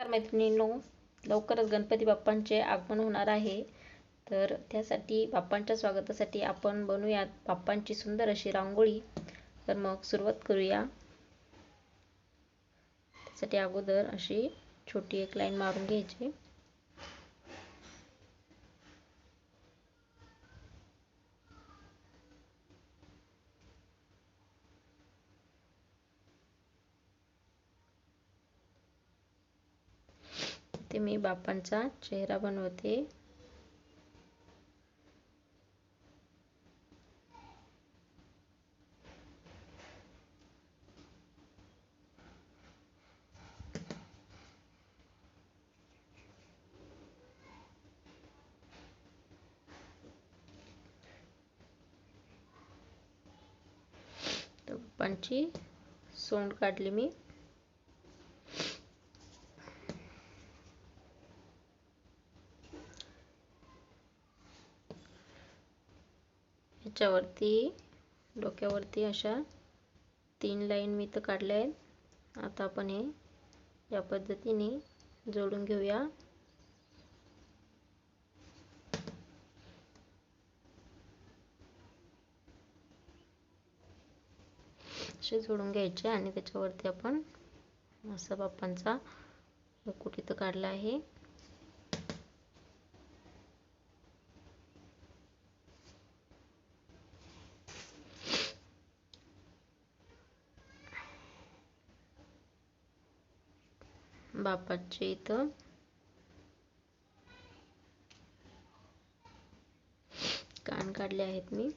नमस्कार मैत्रिणींनो लवकरच गणपती बाप्पांचे आगमन होणार आहे. तर त्यासाठी बाप्पांच्या स्वागतासाठी आपण बनवूयात बाप्पांची सुंदर अशी रांगोळी. तर मग सुरुवात करूया. त्यासाठी अगोदर अशी छोटी एक लाईन मारून घ्यायची. ते मी बाप्पांचा चेहरा बनवते. बाप्पांची सोंड काढली मी. ह्याच्यावरती डोक्यावरती अशा तीन लाईन मी तर काढल्या आहेत. आता आपण हे या पद्धतीने जोडून घेऊया. असे जोडून घ्यायचे आणि त्याच्यावरती आपण असा बाप्पांचा मुकुट इथं काढला आहे. बापाचे इथं. कान काढले आहेत मी.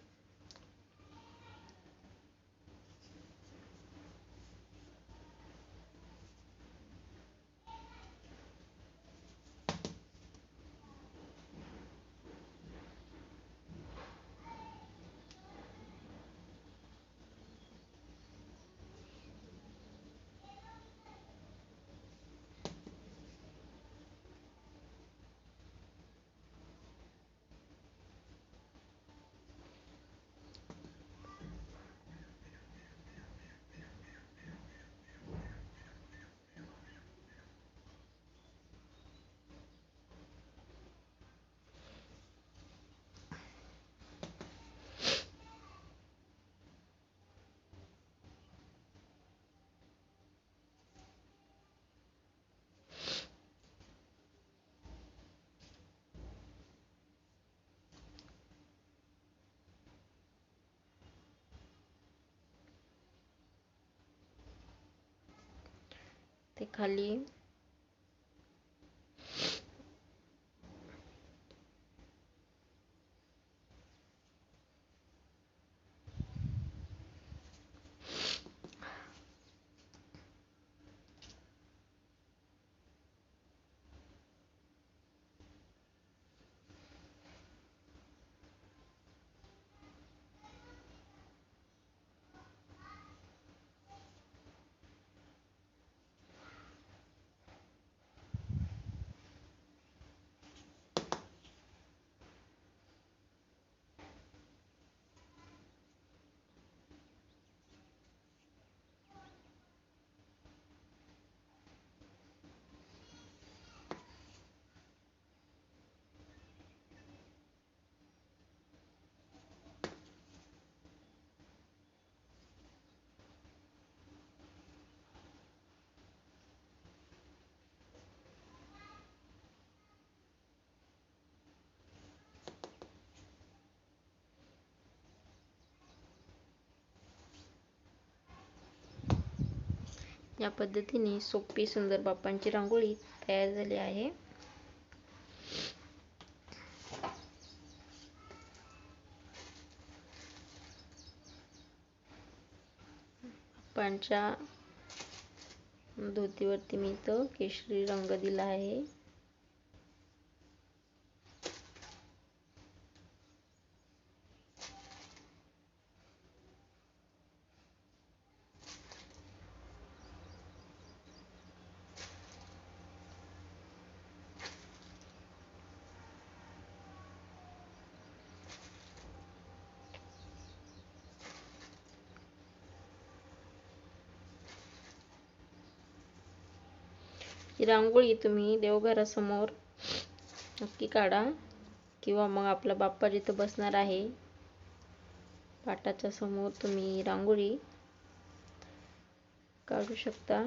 ते खाली या पद्धतीने सोपी सुंदर बाप्पांची रांगोळी तयार झाली आहे. बाप्पांच्या धोतीवरती मी इथं केशरी रंग दिला आहे. ही रांगोळी तुम्ही देवघरासमोर नक्की काढा. किंवा मग आपला बाप्पा जिथं बसणार आहे पाटाच्या समोर तुम्ही रांगोळी काढू शकता.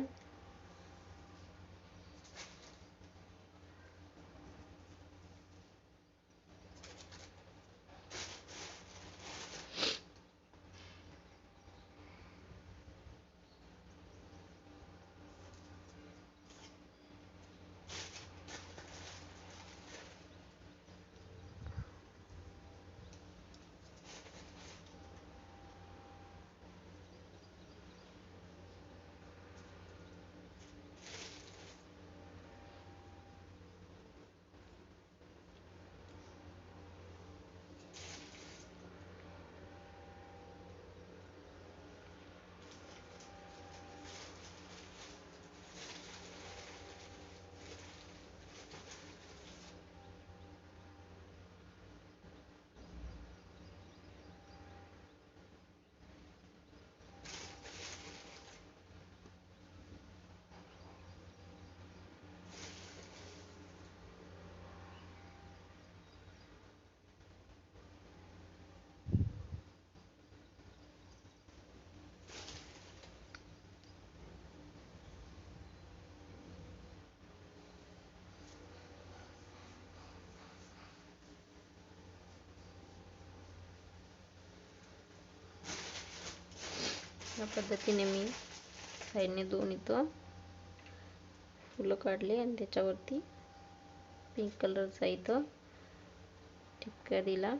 या पद्धतीने मी साईडने दोन इथं फुलं काढले आणि त्याच्यावरती पिंक कलरचा इथं ठिपक्या दिला.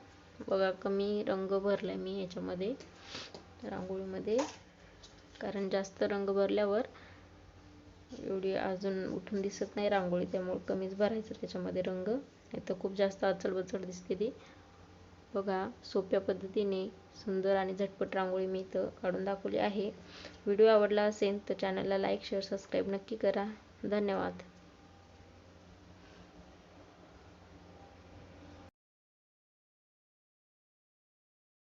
बघा कमी रंग भरलाय मी याच्यामध्ये रांगोळीमध्ये. कारण जास्त रंग भरल्यावर एवढी अजून उठून दिसत नाही रांगोळी त्यामुळे कमीच भरायचं त्याच्यामध्ये रंग. नाही तर खूप जास्त अचलबचल दिसते ती. बघा सोप्या पद्धतीने सुंदर आणि झटपट रांगोळी मी इथं काढून दाखवली आहे. व्हिडिओ आवडला असेल तर चॅनलला लाईक शेअर सबस्क्राईब नक्की करा. धन्यवाद.